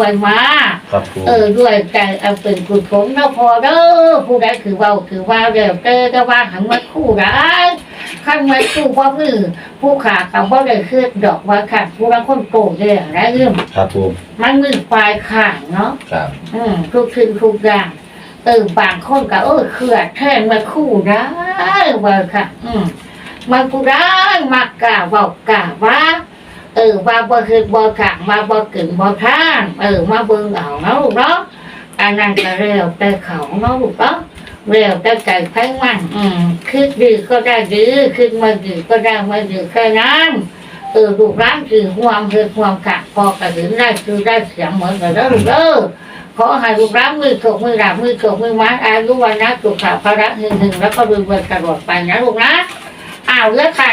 วยมาครับปูเออด้วยใจเอาเป็นกุศลแล้วพอเด้อผู้ใดคือเว่าคือว่าเดี๋ยวเจอก็ว่าหังมาคู่ได้ขั้นมาคู่ว่ามือผู้ขากับว่าได้คือดอกว่าขาดผู้ละคนโกงเรื่องนะเรื่องครับปูมันมือปลายข่างเนาะครับอืมทุกสิ่งทุกอย่างเออบางคนก็เออเครือแทนมาคู่ได้ว่าค่ะ อืมมาผู้ได้มากกล่าวบอกกล่าวว่า เออว่าบ่คือบ่ขังมาบ่กึ่งบ่ท่านเออมาเบิ่งเอาเนาะลูกเนาะอันนั้นก็เร็วแต่เขาเนาะลูกเนาะเร็วแต่ใจไพ่มันอืมคิดดีก็ได้ดีคิดมาดีก็ได้ไมาดีแค่นั้นเออลูกร้านคือความคือความขัดพอกระถึงได้คือได้เสียงเหมือนกันแล้วเด้อขอให้ลูกร้านมือถกมือดาบมือถกมือไม้อายุวันนะสุขภาระหนึ่งหนึ่งแล้วก็รวยๆตลอดไปนะลูกนะอ้าวเลือกใคร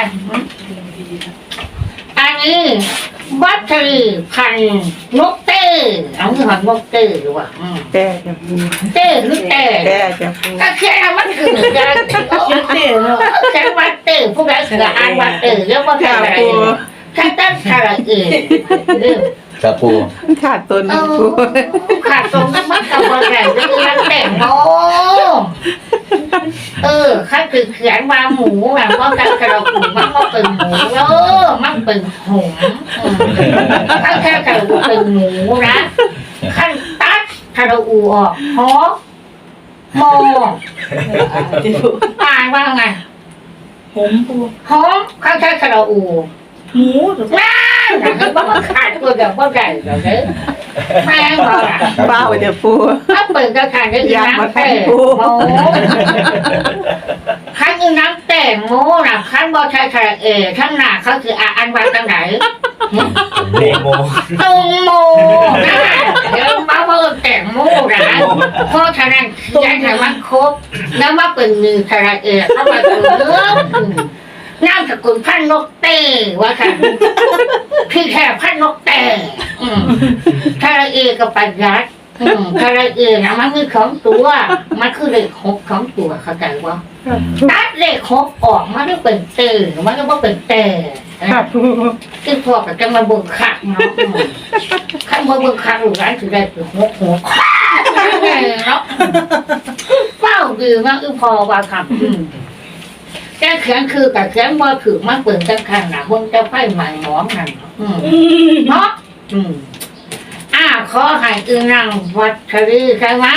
อันนี้บัตรพันนกเต้เอาคือพันนกเต้หรือว่าอืมแต่จะปูเต้หรือเต้แต่จะปูก็แค่มันคือการเต้เนาะแค่วัดเต้ผู้ใดคืออ่านวัดเต้แล้วก็แค่อะไรแค่ตั้งคาราเกะ ครับปูขาดตัวหนึงปูขาดตรงนั้นมันกับอะไรก็คือรักแต่งโมเออข้าคือเขียนว่าหมูอะว่าการกระดูกมันก็เป็นหมูเออมันเป็นหงส์อืมถ้าแค่กระดูกเป็นหมูนะขั้นตัดกระดูกออกหอมออ่านว่าไงผมปูหอมข้างแค่กระดูกหมูถูก นั่นนะเพราะมันขาดตัวเดียวก็ได้เดี๋ยวนี้แม่งบอกอะเบ้าจะปู ถ้าเปิดกระถางได้ยินน้ำแต่โมขั้นคือน้ำแต่โมนะขั้นบอใช้คาราเอทั้งหน้าเขาคืออะอันวันจังไหนเลโมตงโมนะเดี๋ยวมาเบิ่งแต่งโมนะเพราะฉะนั้นเขียนให้มันครบแล้วมาเป็นมือคาราเอะเข้ามาเรื่องน้ำส กุลพันนกเต้ว่าค่ะพี่แค่พันนกเต้อืมคาราเอะกับปัญญาอืมคาราเอะนะมันคือของตัว มันคือเลขหกของตัวเข้าใจว่าตัดเลขหกออกมันก็เป็นเต้มันก็บ่เป็นเต้ครับปูคือพอกับจะมาเบิ่งคักเนาะอืมคันมาเบิ่งคักลูกหลานถือได้คือหัวหัวเนาะเฝ้าดีมากคือพอว่าคำอืม แกเขียนคือกับเขียนว่าถือมาเปิดจังคันนะเบิ่งจะไฟใหม่หมอมนั่นอืมเนาะอืมอ่าขอให้อือนั่งวัดชรีใช่ไหม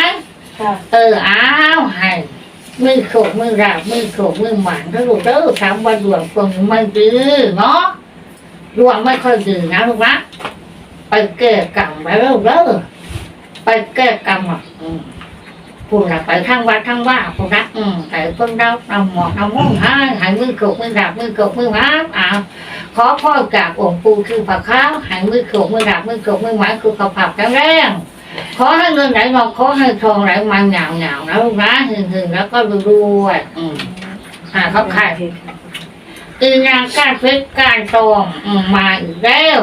ค่ะเอออ้าวให้มือโขกมือราบมือโขกมือหมันถ้าลูกเด้อถามว่าดวงคนไม่ดีเนาะดวงไม่ค่อยดีนะลูกนะไปแก้กรรมไปแล้วเด้อไปแก้กรรมอะ อืมพูดละไปทั้งวัดทั้งว่าพูดนะอืมแต่เพิ่งเราเอาหมอกเอามุ่งให้ใหายมือโขกมือราบมือโขกมือหมันอ้าวขอพ่อจากองค์ปู่คือผักข้าวใหายมือโขกมือราบมือโขกมือหมันคือข้าวผับแข็งแรงขอให้เงินไหลมาขอให้ทองไหลมาเหงาเหงาๆนะลูกนะหึงหึงๆแล้วก็รวยๆอืมอ่าเขาขายอีนางการเพชรการตองอืมมาอีกแล้ว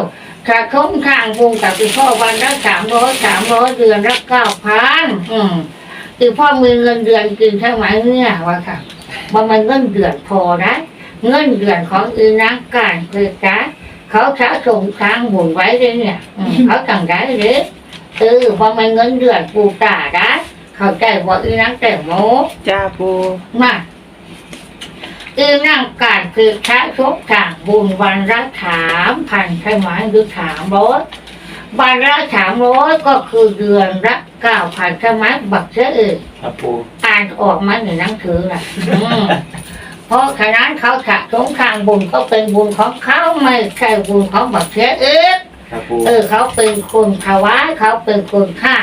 ถ้าคงทางวงกับอีพ่อวันละสามร้อยสามร้อยเดือนละเก้าพันอืม อีพ่อมีเงินเดือนกินใช่ไหมเนี่ยวะค่ะมันมันเงินเดือนพอนะเงินเดือนของอีนางการเพชรนะเขาสะสมทางหมุนไว้เลยเนี่ยอืมเขาต่างได้เลยเออพอมันเงินเดือนปูตาได้เข้าใจว่าอีนังแต่งโมจ้าปูมาอีนังการคือช้าชกทางบุญวันละถามพันใช่ไหมหรือถามร้อย วันละถามร้อยก็คือเดือนละเก้าพันใช่ไหมบักเสียเองครับปูอ่านออกมาในหนังสือน่ะอืมเพราะฉะนั้นเขาสะสมทางบุญก็เป็นบุญของเขาไม่ใช่บุญของบักเสียเองครับปูเออเขาเป็นคนถวายเขาเป็นคนฆ่า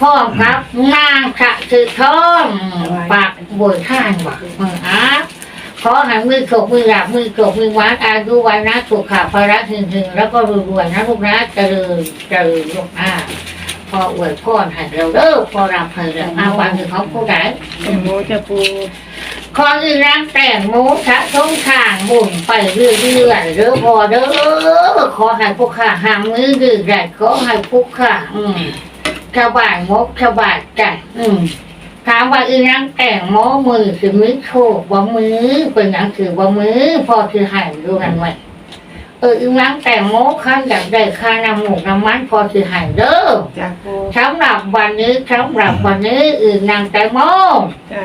พ่อครับนางพระคือทองปากบวยท่านบอกมืออา ขอให้มือโขกมือหลับมือโขกมือวัดอายุวันนะสุขภาระหึงหึงแล้วก็รวยๆนะลูกนะเจริญเจริญลูกอ่าพออวยพ่อให้เราเด้อพอรับให้เราอาวันคือเขาผู้ใดหมูจะปูขออีรังแต่งหมูทะทงทางหมุนไปเรื่อยๆเด้อพอเด้อขอให้ผู้ข้าหางมือดื้อได้ขอให้ผู้ข้าอืมสบายมกสบายใจอืม ถามว่าอีรังแต่งหมอมือคือมือโชคบ่มือเป็นหยังคือบ่มือพอคือใหายดูกันไว้เอออีนังแต่งโมขั้นอยากได้ค่าน้ำหมูกน้ำมันพอสิใหายเด้อจ้าปูสำหรับวันนี้สำหรับวันนี้อื่นนางแต่งโมจ้า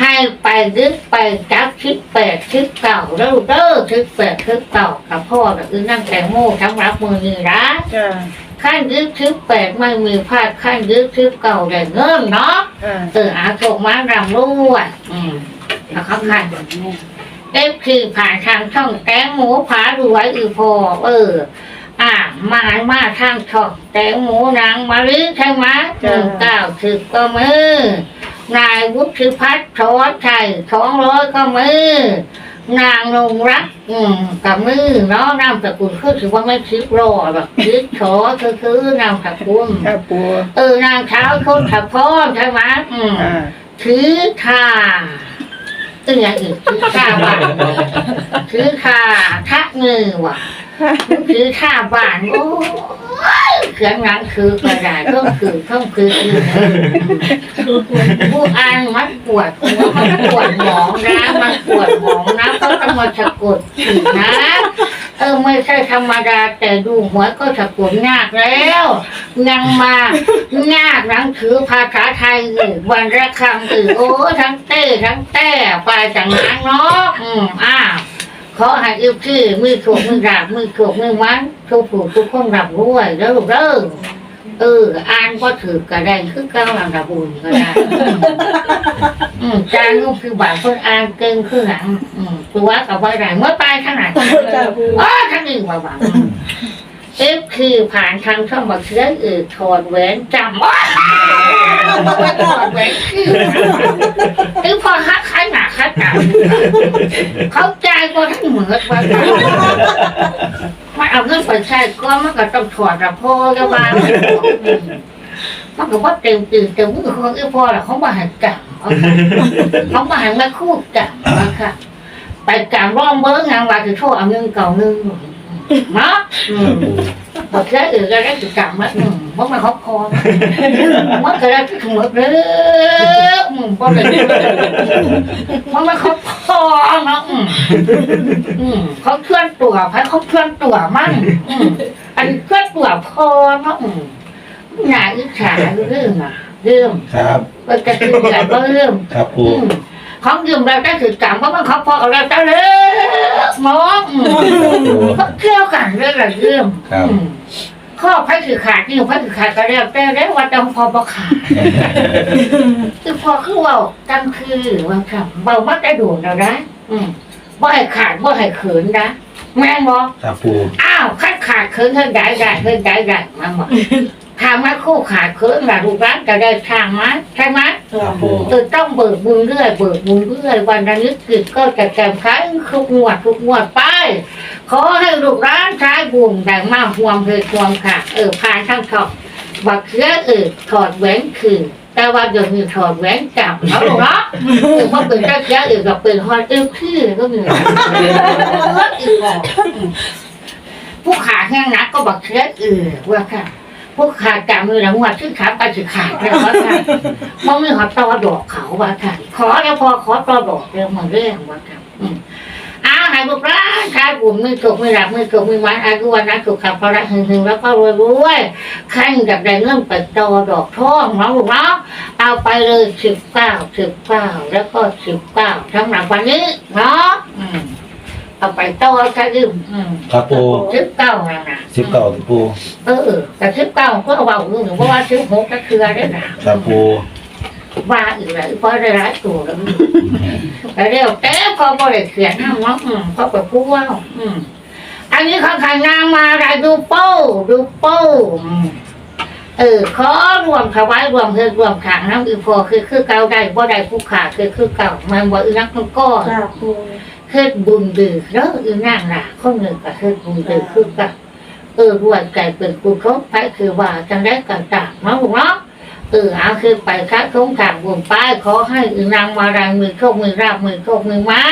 ให้ไปดึกไปจับชิดแปดชิดเก่าเด้อเด้อชิดแปดชิดเก่ากับพ่อกับอื่นนางแต่งโมสำหรับมือนี้นะจ้า ขั้นยึดชิดแปดไม่มีพลาดขั้นยึดชิดเก่าได้เงินเนาะจ้าเอออาโชคมารำรวยอืมนะครับค่ะเอฟคือผ่านทางช่องแตงหมูผารวยอือพอ เออ อ่ามามาทางช่องแตงหมูนางมาลิใช่ไหมหนึ่งเก้าสิบก็มือนายวุฒิพัฒน์ทอชัยสองร้อยก็มือ นางนงรัก อืมกับมือเนาะนามสกุลคือถือว่าไม่คิดรอหรอกคิดขอคือคือนามสกุลจ้าปูเออนางเช้าคนขับพ่อใช่ไหมอืมอ่าถือข่าตึงอย่างอื่นถือข่าบ้านถือข่าทักมือว่ะถือข่าบ้านโอ้ยเขียนหนังคือกระดาษต้องคือต้องคือผู้อ่านมันปวดหัวมันปวดหมองนะมันปวดหมองนะก็ต้อง มาสะกดผิดนะ เออไม่ใช่ธรรมดาแต่ดูหัวก็สะกดยากแล้วยังมายากหนังถือภาษาไทยอีกวันละคำอีกโอ้ทั้งเต้ทั้งแต่ไปจังนั้นเนาะอืมอ้าวขอให้อิวที่มือถูกมือราบมือถูกมือมันทุกผู้ทุกคนรับด้วยแล้วเด้อ เออ อ่านก็ถือกระไดคือเก้าหลังระบุญก็ได้อืมจานลูกคือบาทคนอ่านเก่งคือหนังอืมตัวกับว่าไรเมื่อตายขนาดจ้าปูอ๋อทั้งอื่นมาบังเอฟคือผ่านทางช่องบักเชื้ออื่นถอดแหวนจำว่า ถอดแหวนคือคือพอฮักขนาดขนาดเขาใจก็ทั้งเหมือนว่ามันเอาเงินไปใช้ก็มันก็ต้องถอดระโพกบ้างมันก็ว่าเต็มตื่นเต็มมือของไอ้พ่อละเขามาหันจับเขามาหันมาคู่จับนะคะไปกลางร่องเบิ้งงานว่าจะโทษเอาเงินเก่าเงิน เนาะอืมบอกแค่อื่นก็ได้จุดกลางมาอืมเพราะมันเขาคอมันก็ได้ที่ขมวดเลยอืมเพราะอะไรเพราะมันเขาคอเนาะอืมอืมเขาเคลื่อนตัวพายเขาเคลื่อนตัวมั่งอืมอันเคลื่อนตัวพอเนาะอืมหนาอิจฉาเรื่องอะเรื่องครับ มันจะคือแบบว่าเรื่องครับปู อืม ของยืมเราได้ถือกรรมเพราะมันเขาพอเราจะเลิกมองอืมเขาเที่ยวกันเรื่องอะไรเรื่องครับอืมข้อพระถือขาดนี่พระถือขาดก็แล้วแต่แล้วว่าต้องพอประขาดคือพอคือเว่าตั้งคือว่าครับเบามัดได้ดูเราได้อืมบ่ให้ขาดบ่ให้เขินนะแม่งบอกครับปูอ้าวขาดขาดเขินเธอได้ได้เธอได้ได้มาบอก ทางมาคู่ขาดเขินล่ะลูกร้านก็ได้ทางมาใช่ไหมครับปูเออต้องเบิกบุญเรื่อยเบิกบุญเรื่อยวันละนิดกิจก็จะแจ่มใสทุกงวดทุกงวดไป ขอให้ลูกร้านใช้บุญแต่มากห่วงเพลิห่วงค่ะ เออผ่านทั้งทองบักเชื้อเออถอดแหวนคืนแต่ว่าเดี๋ยวนี้ถอดแหวนจับแล้วลูกเนาะเออเพราะเป็นเจ้าเชื้อเออกับเป็นฮอดเออคือก็มีอีกบอกผู้ขาแห้งนักก็บักเชื้อเออว่าค่ะ ผู้ขาดจับมือหลังวัดที่ขาไปสิขาดแล้วว่าค่ะมองไม่ขอตอดอกเขาว่าค่ะขอแล้วพอขอตอดอกเรื่องมันเรื่องว่าค่ะอืมอ้าวให้พวกร้านชายบุญมือถูกมือหลับมือถูกมือมันอายุวันนั้นถูกขับพระหึงหึงแล้วก็รวยรวยขั้นจากได้เงื่อนไปตอดอกท่องน้องลูกเนาะเอาไปเลยสิบเก้าสิบเก้าแล้วก็สิบเก้าสำหรับวันนี้เนาะอืม เอาไปต่อใช่ยืมอืมครับปูสิบเก้าแล้วนะสิบเก้าปูเออแต่สิบเก้าก็เอาเบาอยู่เพราะว่าสิบหกก็คือได้นะครับปูว่าอีกแล้วเพราะได้ร้ายตัวแล้วแต่เร็วแต่พอบริเขียนห้ามว่าอืมเพราะไปพูดว่าอืมอันนี้ข้างข้างนางมาอะไรดูโป้ดูโป้อืมเออขอรวมถวายรวมเพื่อรวมขางน้ำอีพอคือคือเก่าได้บ่ได้ผู้ขาดคือคือเก่ามันบ่อีนักมันก็จ้าปูเฮ็ดบุญดื้อเด้ออีนั่งน่ะคนหนึ่งก็เฮ็ดบุญดื้อคือกับเออรวยใจเป็นกุศลไปคือว่าจังได้กันตางเนาะเนาะเออเอาคือไปคัดคงขังบุญป้ายขอให้อีนางมารังมือโชคมือราบมือโชคมือมา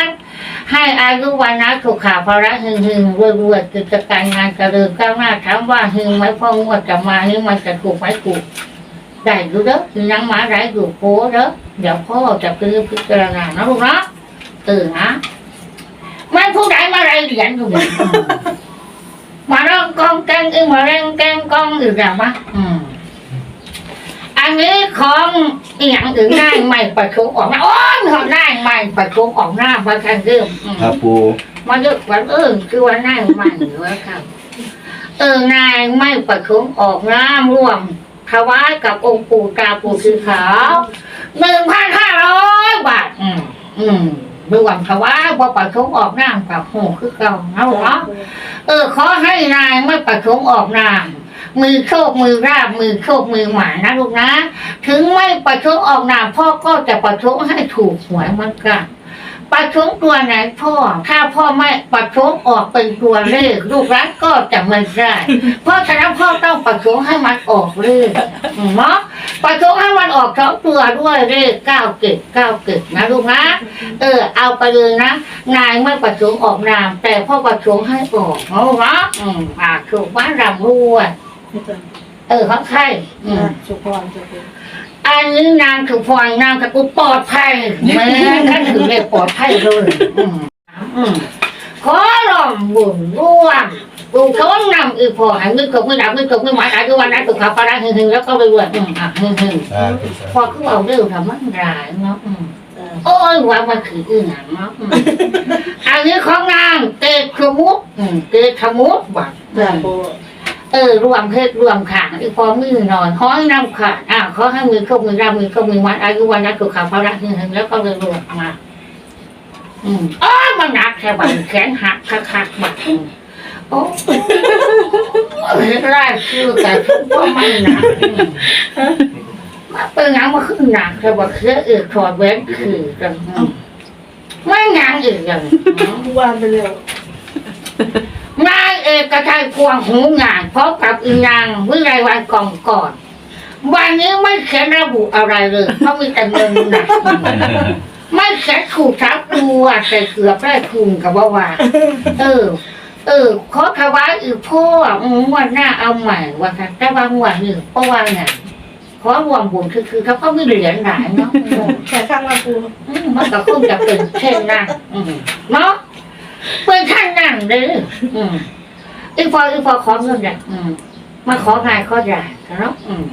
ให้อายุวันนะสุขาภระหึงหึงรวยรวยกิจการงานเจริญก้าวหน้าถามว่าหึงไหมพ่องวดจะมานี่มันจะถูกไหมถูกได้อยู่เด้ออีนางมาได้อยู่โพเด้อเดี๋ยวพ่อจะคือพิจารณานะลูกเนาะเออนะ มันผู้ใดมาอะไรเหรียญอยู่เนี่ยอืมมาร้องกองแกงอึมาเร่งแกงกองอื่นแบบว่าอืมอันนี้ของอีหยังอื่นได้ไม่ประชุมออกมาโอ้ยเขาได้ไม่ประชุมออกหน้าประกันเรื่องอืมครับปูมาเยอะกว่าเออคือว่านายไม่หรือว่าครับ เออนายไม่ประชุมออกน้ำร่วมถวายกับองค์ปู่ตาปู่สีขาวหนึ่งพันห้าร้อยบาท อืม อืม ดวมถวาว่าประชุมออกน้ำกับหูคือเก่าเอาเนาะเออ ขอให้นายไม่ประชุมออกน้ำมือโชคมือราบมือโชคมือหมานะลูกนะ ถึงไม่ประชุมออกน้ำพ่อก็จะประชุมให้ถูกหวยเหมือนกัน ประชงตัวไหนพ่อ ถ้าพ่อไม่ประชงออกเป็นตัวเลขลูกรักก็จะไม่ได้ เพราะฉะนั้นพ่อต้องประชงให้มันออกเลขเนาะประชงให้มันออกสองตัวด้วยเลขเก้าเกตเก้าเกตนะลูกนะเออ เอาไปเลยนะนายไม่ประชงออกนาม แต่พ่อประชงให้ออกเนาะเนาะอืมอ่าถูกบ้านรำรวยเออเขาใครอืมสุพรจ้ะปู อันนี้นางถือพลอยนางกับกูปลอดภัยแม้ก็ถือเลยปลอดภัยเลยอืมอืมขอรองบุญร่วมกูเขานำอีพอหันมือตกไม่ดับมือตกไม่หมายอายุวันนั้นตกขับปลาหึงหึงแล้วก็ไปรวยอืมอะหึงหึงสาธุสาพอเขาเอาเรื่องทำมันร้ายเนาะอืมจ้ะโอ้ยว่ามันคืออื่นอะเนาะอืมอันนี้ของนางเตขมุกอืมเตขมุกบักจ้ะปู เออรวมเพศรวมขางอีกพอมือน่อยขอให้นำขาดอะขอให้มือเข้ามือรามือเข้ามือวัดอายุวันนั้นถูกขาพระรักหนึ่งแล้วก็เลยรวมมา อืมอ๋อมันหนักแค่บันแขนหักคักคักบัดโอ้เห็นไรคือแต่ก็ไม่หนักอืมมันเป็นหยังมาขึ้นหนักแต่ว่าเครือเอกถอดแหวนคือกันไม่หนักอีกอย่างอืมวาไปเร็ว นายเอกชัยพวงหูงานพร้อมกับอีนางวิไลวันกองก่อนวันนี้ไม่เขียนระบุอะไรเลยเพราะมีแต่เงินหนักไม่เขียนถูกทับตัวแต่เกือบได้คุมกับว่าว่าเออ เออขอถวายอีกพ่ออืมวันหน้าเอาใหม่ว่าค่ะแต่บางวันนี่เพราะว่าไงขอรวมบุญคือคือเขาก็ไม่เหรียญหลายเนาะอืมแค่ข้างละปูอืมมันก็คงจะเป็นเช่นนั้นอืมเนาะ เป็นท่านนั่นเลยอืมอีพออีพอขอเงินเนี่ยอืมมาของานข้อใหญ่เนาะอืม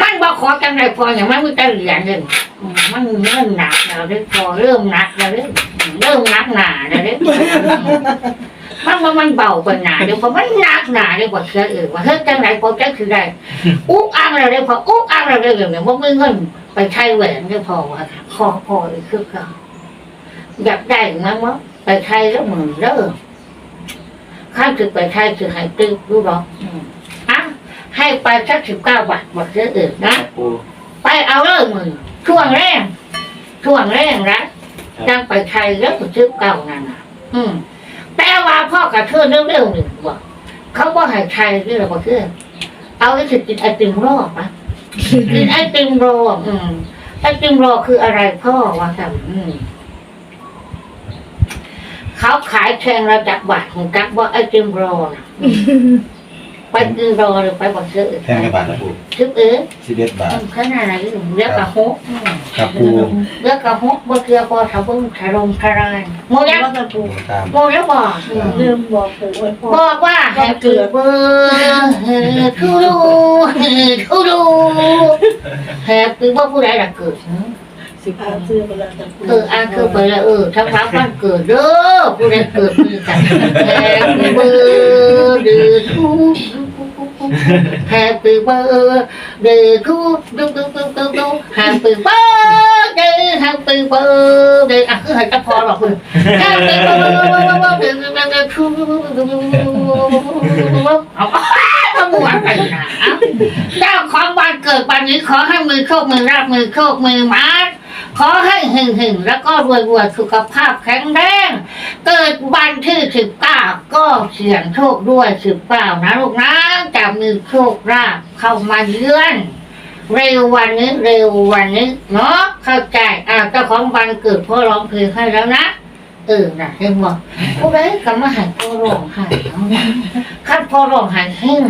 มันบอกขอจังไรพออย่างมันไม่ได้เหรียญเลยอืมมันเริ่มหนักแล้วเด้อพอเริ่มหนักแล้วเด้ออืมเริ่มหนักหนาแล้วเด้อมันว่ามันเบาไปหนาเดี๋ยวพอมันหนักหนาเดี๋ยวพอเชื่อเออว่าเฮ้ยจังไรพอจะคือได้อุ๊กอังแล้วเดี๋ยวพออุ๊กอังแล้วเดี๋ยวเนี่ยว่าไม่เงินไปใช้แหวนก็พอว่าคอพออีกคือเขา อยากได้มั้งมั้งไปใช้แล้วหมื่นเด้อข้าคือไปใช้คือให้ตึกรู้หรออืมอะให้ไปสักสิบเก้าบาทหมดเรื่องอื่นนะปูไปเอาเรื่องมือช่วงแรกช่วงแรกนะจังไปใช้แล้วก็ซื้อเก่านั่นน่ะอืมแต่ว่าพ่อกระเทือนเร็วๆหนึ่งบอกเขาบอกให้ใช้ที่เราบอกคือเอาไอ้สิกินไอติมรอบปะกินไอติมโรอะอืมไอติมโรคืออะไรพ่อวะครับอืม เขาขายแทงระดับบาทของกักว่าไอติมโรน่ะไปกินโรหรือไปบอกซื้อแทนกระบาดนะปูซื้อเอ๊ะสิบเอ็ดบาทขนาดไหนหนูเรียกกระฮกอืมครับปูเรียกกระฮกบ่เกียวบ่ทะบึ้งทะลมทะลายโมยักว่าจะปูตามโมยักบอกอืมลืมบอกปูไว้พ่อบอกว่าให้เกิดเบอร์เฮทูดูเฮทูดูแฮปปี้ว่าผู้ใดล่ะเกิดหือ สิบห้าซื้อไปแล้วจ้ะปูเอออ่าคือไปแล้วเออทั้งรักวันเกิดเด้อผู้ใดเกิดมีกันแฮปปี้เบอร์เดย์ทูแฮปปี้เบอร์เดย์ทูดูดูดูดูดูแฮปปี้เบอร์เดย์แฮปปี้เบอร์เดย์อะคือให้จะพอหรอกคุณแฮปปี้เบอร์เดย์เดย์ทูเอาเอาหมวดไปนะเจ้าของวันเกิดวันนี้ขอให้มือโชคมือรับมือโชคมือมัด ขอให้หึงหึงๆแล้วก็รวยรวยๆสุขภาพแข็งแรง เกิดวันที่สิบเก้าก็เสี่ยงโชคด้วยสิบเก้านะลูกนะจะมีโชคลาภเข้ามาเยือนเร็ววันนี้เร็ววันนี้เนาะเข้าใจอ่าเจ้าของวันเกิดพ่อร้องเพลงให้แล้วนะเออน่ะเห็นบ่ผู้ใดก็มาใหายพ่อร้องไห้เอาวะคัดพ่อร้องไห้แห้ง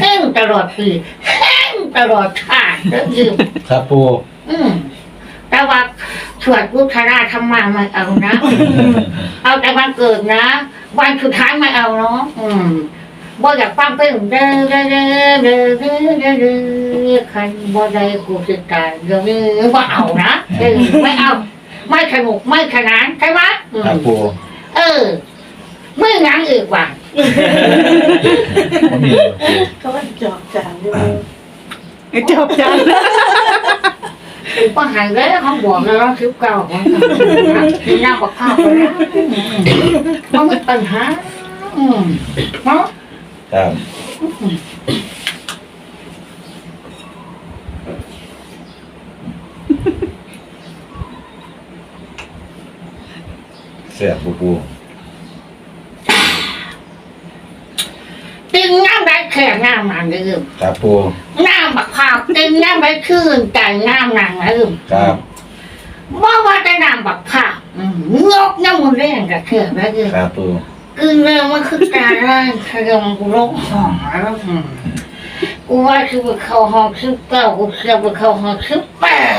แห้งตลอดปีแห้งตลอดชาติเด้อยืมครับปูอืม แต่ว่าสวดพุทธราธรรมาไม่เอานะ เอาแต่วันเกิดนะ วันสุดท้ายไม่เอาเนาะอืมบ่อยากฟังเพลงเด้อเด้อเด้อเด้อเด้อเด้อเด้อใครบ่ได้กูจะตายเดี๋ยวนี้บ่เอานะเออไม่เอา ไม่สนุกไม่ขนานใช่ไหมอืมครับปูเออไม่งั้นอีกว่ะไม่มีปูเขาว่าจอกจานด้วยจบจั งก็หายแล้วเขาบอกแล้วว่าคิ้วเก่าของเขาที่หน้าบอกข้าวไปแล้วมันไม่ปัญหาอืมเนาะครับเสียบปูปูตึง น้ำได้แค่น้ำมันลืมครับปูน้ำบักข้าวตึงน้ำได้คืนใจน้ำนางลืมครับว่าว่าแต่น้ำบักข้าวอืมงกน้ำมันแรงกับเถื่อนแล้วลืมครับปูคือเรื่องมันคือการร่างขยมกูร้องห้องแล้วอืมกูว่าคือไปเข้าห้องคือเก้ากูเชื่อไปเข้าห้องคือแปด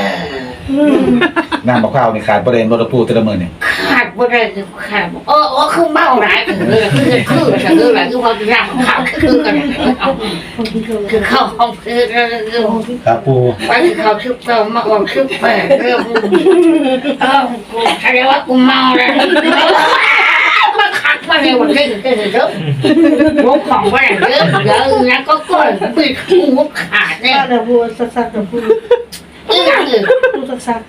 น้ำมะพร้าวนี่ขาดประเด็นรถปูแต่ละมือนี่ขาดบ่ได้คือขาดบ่เออเออคือเมาหลายคือเลยคือคือคือคืออะไรคือว่าย่างข้าวคือกันเอาคือเข้าห้องคือคือครับปูไปคือเข้าคือเก้ามาออกคือแปดเรื่องเออกูแสดงว่ากูเมาแล้วมาขัดมาเลยวันที่คือคือเด้อรถของว่าอย่างเยอะเยอะนะก็ก่อนปิดหูขาดเนี่ยป้าตะปูสักสักตะปู อีหยังอื่นปูสักสัก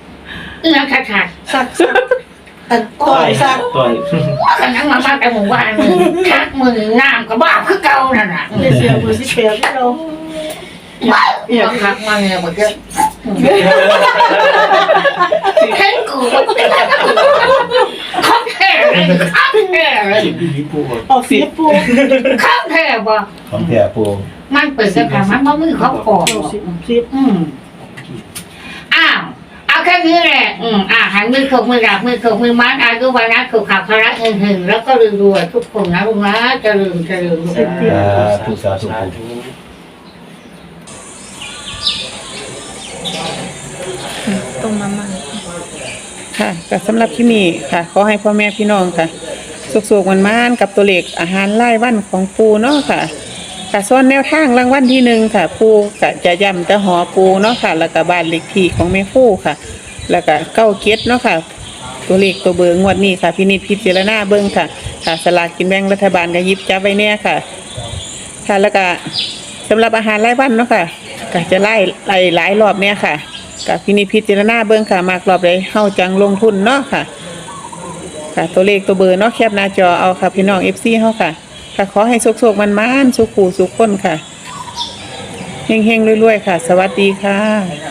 อีหยังขาดขาดสักสักอันต่อยสักต่อยกันทั้งมาบ้านแต่หมู่บ้านมึงชักมือน้ำก็บ้าคือเก่านั่นน่ะเสียมือสิเปียที่เรามาคักมาเนี่ยหมดเยอะแค่กูข้าแท้เลยข้าแท้เลยจิบปูออกเสียปูข้าแท้บ่ของแท้ปูมันเปิดกระถางมันว่มือเขาปอกเสิบอืม นี้แหละ อืมอ่าหันมือขกมือดับมือขกมือมัดอายุวันนะขกขับพระหึงหึงแล้วก็รวยๆทุกคนนะลุงนะเจริญเจริญลูกนะสาธุสาธุปูต้มน้ำมันค่ะก็สำหรับที่นี่ค่ะ ขอให้พ่อแม่พี่น้องค่ะสุกๆมันมานกับตัวเลขอาหารไล่วันของปูเนาะค่ะค่ะส่วนแนวทางรางวัลที่หนึ่งค่ะปูก็จะย้ำแต่หอปูเนาะค่ะ แล้วก็บ้านเลขที่ของแม่ฟูค่ะ แล้วก็เก้าเกียรติเนาะค่ะ ตัวเลขตัวเบอร์งวดนี้ค่ะพินิจพิจารณาเบิ่งค่ะค่ะสลากกินแบ่งรัฐบาลก็ยิบจับไว้แน่ค่ะ ค่ะแล้วก็สำหรับอาหารรายวันเนาะค่ะก็จะไล่ไล่หลายรอบเนี่ยค่ะกับพินิจพิจารณาเบิ่งค่ะมากรอบใดเฮาจังลงทุนเนาะค่ะ ค่ะ ตัวเลขตัวเบอร์เนาะแคปหน้าจอเอาค่ะพี่น้อง FC เฮาค่ะค่ะขอให้สุกๆมันๆสุขูสุขคนค่ะเฮงๆรวยๆค่ะ สวัสดีค่ะ